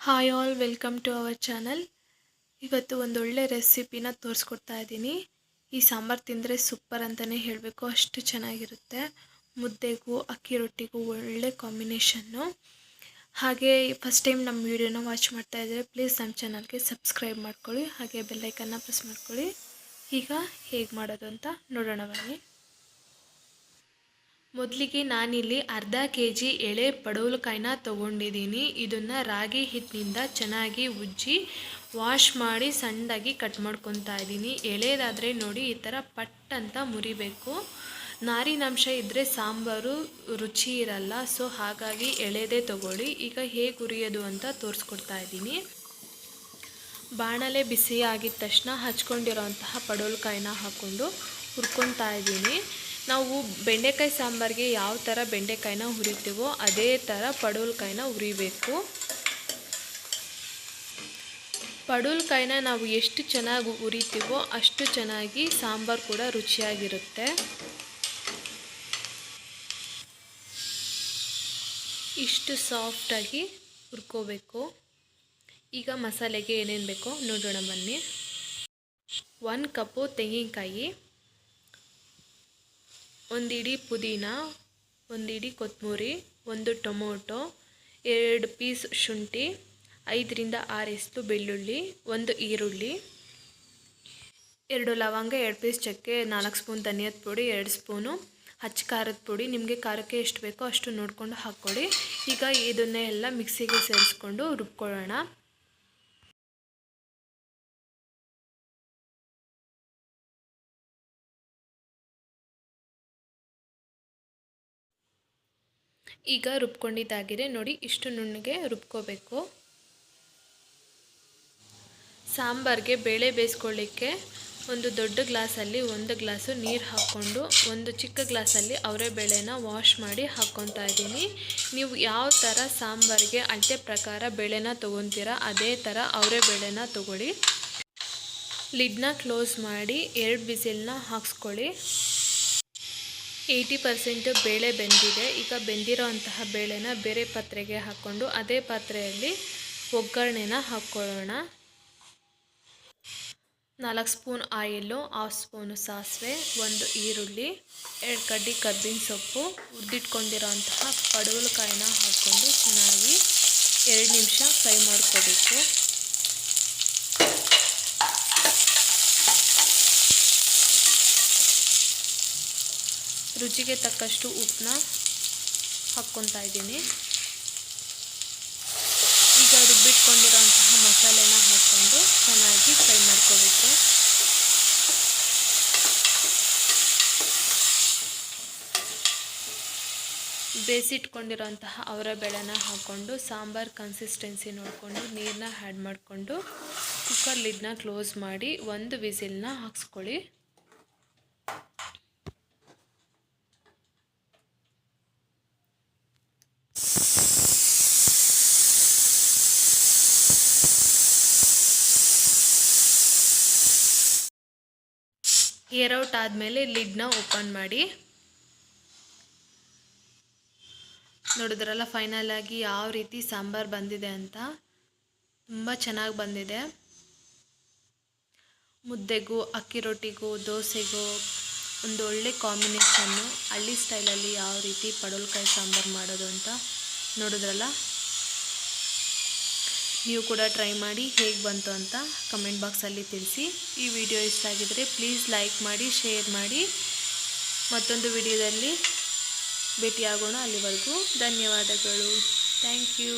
Hi all welcome to our channel ಇವತ್ತು ಒಂದೊಳ್ಳೆ ರೆಸಿಪಿನ ತೋರಿಸ್ಕೊಡ್ತಾ ಇದ್ದೀನಿ. ಈ ಸಾಂಬಾರು ತಿಂದರೆ ಸೂಪರ್ ಅಂತಲೇ ಹೇಳಬೇಕು. ಅಷ್ಟು ಚೆನ್ನಾಗಿರುತ್ತೆ. ಮುದ್ದೆಗೂ, ಅಕ್ಕಿ ರೊಟ್ಟಿಗೂ ಒಳ್ಳೆ ಕಾಂಬಿನೇಷನ್ನು ಹಾಗೆ ಫಸ್ಟ್ ಟೈಮ್ ನಮ್ಮ ವಿಡಿಯೋನ ವಾಚ್ ಮಾಡ್ತಾ ಇದ್ದರೆ ಪ್ಲೀಸ್ ನಮ್ಮ ಚಾನಲ್ಗೆ ಸಬ್ಸ್ಕ್ರೈಬ್ ಮಾಡ್ಕೊಳ್ಳಿ. ಹಾಗೆ ಬೆಲ್ಲೈಕನ್ನ ಪ್ರೆಸ್ ಮಾಡ್ಕೊಳ್ಳಿ. ಈಗ ಹೇಗೆ ಮಾಡೋದು ಅಂತ ನೋಡೋಣ ಬನ್ನಿ. ಮೊದಲಿಗೆ ನಾನಿಲ್ಲಿ ಅರ್ಧ ಕೆ ಜಿ ಎಳೆ ಪಡವಲಕಾಯಿನ ತೊಗೊಂಡಿದ್ದೀನಿ. ಇದನ್ನು ರಾಗಿ ಹಿಟ್ಟಿನಿಂದ ಚೆನ್ನಾಗಿ ಉಜ್ಜಿ ವಾಶ್ ಮಾಡಿ ಸಣ್ಣದಾಗಿ ಕಟ್ ಮಾಡ್ಕೊತಾ ಇದ್ದೀನಿ. ಎಳೆದಾದರೆ ನೋಡಿ ಈ ಥರ ಪಟ್ ಅಂತ ಮುರಿಬೇಕು. ನಾರಿನಾಂಶ ಇದ್ದರೆ ಸಾಂಬಾರು ರುಚಿ ಇರಲ್ಲ. ಸೊ ಹಾಗಾಗಿ ಎಳೆದೇ ತಗೊಳ್ಳಿ. ಈಗ ಹೇಗೆ ಉರಿಯೋದು ಅಂತ ತೋರಿಸ್ಕೊಡ್ತಾ ಇದ್ದೀನಿ. ಬಾಣಲೆ ಬಿಸಿ ಆಗಿದ ತಕ್ಷಣ ಹಚ್ಕೊಂಡಿರೋಂತಹ ಪಡವಲಕಾಯಿನ ಹಾಕ್ಕೊಂಡು ಹುರ್ಕೊತಾ ಇದ್ದೀನಿ. ನಾವು ಬೆಂಡೆಕಾಯಿ ಸಾಂಬಾರಿಗೆ ಯಾವ ಥರ ಬೆಂಡೆಕಾಯಿನ ಹುರಿತೀವೋ ಅದೇ ಥರ ಪಡವಲಕಾಯಿನ ಹುರಿಬೇಕು. ಪಡವಲಕಾಯಿನ ನಾವು ಎಷ್ಟು ಚೆನ್ನಾಗಿ ಹುರಿತೀವೋ ಅಷ್ಟು ಚೆನ್ನಾಗಿ ಸಾಂಬಾರು ಕೂಡ ರುಚಿಯಾಗಿರುತ್ತೆ. ಇಷ್ಟು ಸಾಫ್ಟಾಗಿ ಹುರ್ಕೋಬೇಕು. ಈಗ ಮಸಾಲೆಗೆ ಏನೇನು ಬೇಕೋ ನೋಡೋಣ ಬನ್ನಿ. ಒಂದು ಕಪ್ಪು ತೆಂಗಿನಕಾಯಿ. ಒಂದು ಇಡೀ ಪುದೀನ ಒಂದು ಕೊತ್ತಂಬರಿ ಒಂದು ಟೊಮೊಟೊ, ಎರಡು ಪೀಸ್ ಶುಂಠಿ, ಐದರಿಂದ ಆರು ಎಸ್ಲು ಬೆಳ್ಳುಳ್ಳಿ, ಒಂದು ಈರುಳ್ಳಿ, ಎರಡು ಲವಂಗ, ಎರಡು ಪೀಸ್ ಚಕ್ಕೆ, ನಾಲ್ಕು ಸ್ಪೂನ್ ಧನಿಯದ ಪುಡಿ, ಎರಡು ಸ್ಪೂನು ಹಚ್ಚ ಖಾರದ ಪುಡಿ. ನಿಮಗೆ ಖಾರಕ್ಕೆ ಎಷ್ಟು ಬೇಕೋ ಅಷ್ಟು ನೋಡಿಕೊಂಡು ಹಾಕ್ಕೊಳ್ಳಿ ಈಗ ಇದನ್ನೇ ಎಲ್ಲ ಮಿಕ್ಸಿಗೆ ಸೇರಿಸ್ಕೊಂಡು ರುಬ್ಕೊಳ್ಳೋಣ. ಈಗ ರುಬ್ಕೊಂಡಿದ್ದಾಗಿದೆ. ನೋಡಿ, ಇಷ್ಟು ನುಣ್ಣಗೆ ರುಬ್ಕೋಬೇಕು. ಸಾಂಬಾರಿಗೆ ಬೇಳೆ ಬೇಯಿಸ್ಕೊಳ್ಳಿಕ್ಕೆ ಒಂದು ದೊಡ್ಡ ಗ್ಲಾಸಲ್ಲಿ ಒಂದು ಗ್ಲಾಸು ನೀರು ಹಾಕ್ಕೊಂಡು, ಒಂದು ಚಿಕ್ಕ ಗ್ಲಾಸಲ್ಲಿ ಅವರೇ ಬೇಳೆನ ವಾಶ್ ಮಾಡಿ ಹಾಕ್ಕೊತಾ ಇದ್ದೀನಿ. ನೀವು ಯಾವ ಥರ ಸಾಂಬಾರಿಗೆ ಅಳತೆ ಪ್ರಕಾರ ಬೇಳೆನ ತೊಗೊತೀರಾ, ಅದೇ ಥರ ಅವರೇ ಬೇಳೆನ ತೊಗೊಳ್ಳಿ. ಲಿಡ್ನ ಕ್ಲೋಸ್ ಮಾಡಿ, ಎರಡು ಬಿಸಿಲನ್ನ ಹಾಕ್ಸ್ಕೊಳ್ಳಿ. ಏಯ್ಟಿ ಪರ್ಸೆಂಟು ಬೇಳೆ ಬೆಂದಿದೆ. ಈಗ ಬೆಂದಿರೋ ಅಂತಹ ಬೇಳೆನ ಬೇರೆ ಪಾತ್ರೆಗೆ ಹಾಕ್ಕೊಂಡು ಅದೇ ಪಾತ್ರೆಯಲ್ಲಿ ಒಗ್ಗರಣೆನ ಹಾಕ್ಕೊಳ್ಳೋಣ ನಾಲ್ಕು ಸ್ಪೂನ್ ಆಯಿಲು, ಹಾಫ್ ಸ್ಪೂನು ಸಾಸಿವೆ, ಒಂದು ಈರುಳ್ಳಿ, ಎರಡು ಕಡ್ಡಿ ಕಬ್ಬಿನ ಸೊಪ್ಪು ಉದ್ದಿಟ್ಕೊಂಡಿರೋ ಅಂತಹ ಪಡವಲಕಾಯಿನ ಹಾಕ್ಕೊಂಡು ಚೆನ್ನಾಗಿ ಎರಡು ನಿಮಿಷ ಫ್ರೈ ಮಾಡ್ಕೋಬೇಕು. ರುಚಿಗೆ ತಕ್ಕಷ್ಟು ಉಪ್ಪನ್ನ ಹಾಕ್ಕೊತಾ ಇದ್ದೀನಿ. ಈಗ ರುಬ್ಬಿಟ್ಕೊಂಡಿರೋಂತಹ ಮಸಾಲೆನ ಹಾಕ್ಕೊಂಡು ಚೆನ್ನಾಗಿ ಫ್ರೈ ಮಾಡ್ಕೋಬೇಕು. ಬೇಯಿಸಿಟ್ಕೊಂಡಿರೋಂತಹ ಅವರ ಬೆಳೆನ ಹಾಕ್ಕೊಂಡು ಸಾಂಬಾರ್ ಕನ್ಸಿಸ್ಟೆನ್ಸಿ ನೋಡಿಕೊಂಡು ನೀರನ್ನ ಆ್ಯಡ್ ಮಾಡಿಕೊಂಡು ಕುಕ್ಕರ್ ಲಿಡ್ನ ಕ್ಲೋಸ್ ಮಾಡಿ ಒಂದು ವಿಸಿಲ್ನ ಹಾಕ್ಸ್ಕೊಳ್ಳಿ. ಏರ್ ಔಟ್ ಆದಮೇಲೆ ಲಿಡ್ನ ಓಪನ್ ಮಾಡಿ. ನೋಡಿದ್ರಲ್ಲ, ಫೈನಲ್ ಆಗಿ ಯಾವ ರೀತಿ ಸಾಂಬಾರು ಬಂದಿದೆ ಅಂತ. ತುಂಬ ಚೆನ್ನಾಗಿ ಬಂದಿದೆ. ಮುದ್ದೆಗೂ, ಅಕ್ಕಿ ರೊಟ್ಟಿಗೂ, ದೋಸೆಗೂ ಒಂದು ಒಳ್ಳೆ ಕಾಂಬಿನೇಷನ್ನು ಹಳ್ಳಿ ಸ್ಟೈಲಲ್ಲಿ ಯಾವ ರೀತಿ ಪಡವಲಕಾಯಿ ಸಾಂಬಾರು ಮಾಡೋದು ಅಂತ ನೋಡಿದ್ರಲ್ಲ. ನೀವು ಕೂಡ ಟ್ರೈ ಮಾಡಿ ಹೇಗೆ ಬಂತು ಅಂತ ಕಮೆಂಟ್ ಬಾಕ್ಸಲ್ಲಿ ತಿಳಿಸಿ. ಈ ವಿಡಿಯೋ ಇಷ್ಟ ಆಗಿದರೆ ಪ್ಲೀಸ್ ಲೈಕ್ ಮಾಡಿ ಶೇರ್ ಮಾಡಿ. ಮತ್ತೊಂದು ವಿಡಿಯೋದಲ್ಲಿ ಭೇಟಿಯಾಗೋಣ ಅಲ್ಲಿವರೆಗೂ. ಧನ್ಯವಾದಗಳು. Thank you